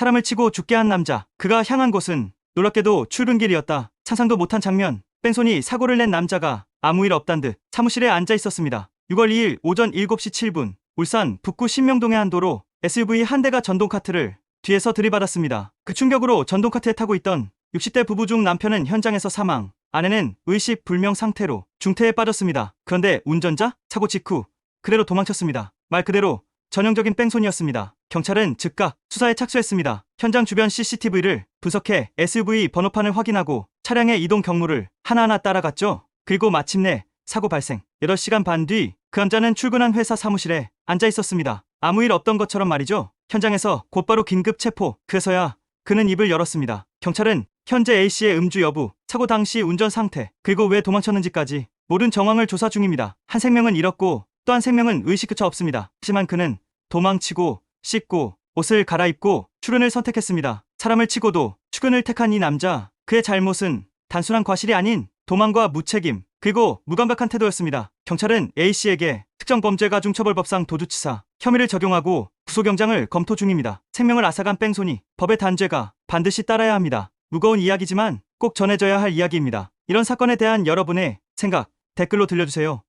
사람을 치고 죽게 한 남자. 그가 향한 곳은 놀랍게도 출근길이었다. 상상도 못한 장면. 뺑소니 사고를 낸 남자가 아무 일 없단 듯 사무실에 앉아 있었습니다. 6월 2일 오전 7시 7분 울산 북구 신명동의 한 도로 SUV 한 대가 전동카트를 뒤에서 들이받았습니다. 그 충격으로 전동카트에 타고 있던 60대 부부 중 남편은 현장에서 사망, 아내는 의식 불명 상태로 중태에 빠졌습니다. 그런데 운전자? 사고 직후 그대로 도망쳤습니다. 말 그대로 전형적인 뺑소니였습니다. 경찰은 즉각 수사에 착수했습니다. 현장 주변 CCTV를 분석해 SUV 번호판을 확인하고 차량의 이동 경로를 하나하나 따라갔죠. 그리고 마침내 사고 발생. 8시간 반 뒤 그 남자는 출근한 회사 사무실에 앉아 있었습니다. 아무 일 없던 것처럼 말이죠. 현장에서 곧바로 긴급 체포. 그래서야 그는 입을 열었습니다. 경찰은 현재 A씨의 음주 여부, 사고 당시 운전 상태, 그리고 왜 도망쳤는지까지 모든 정황을 조사 중입니다. 한 생명은 잃었고 또 한 생명은 의식조차 없습니다. 하지만 그는 도망치고 씻고 옷을 갈아입고 출근을 선택했습니다. 사람을 치고도 출근을 택한 이 남자, 그의 잘못은 단순한 과실이 아닌 도망과 무책임, 그리고 무감각한 태도였습니다. 경찰은 A씨에게 특정 범죄가 중처벌법상 도주치사 혐의를 적용하고 구속영장을 검토 중입니다. 생명을 앗아간 뺑소니, 법의 단죄가 반드시 따라야 합니다. 무거운 이야기지만 꼭 전해져야 할 이야기입니다. 이런 사건에 대한 여러분의 생각 댓글로 들려주세요.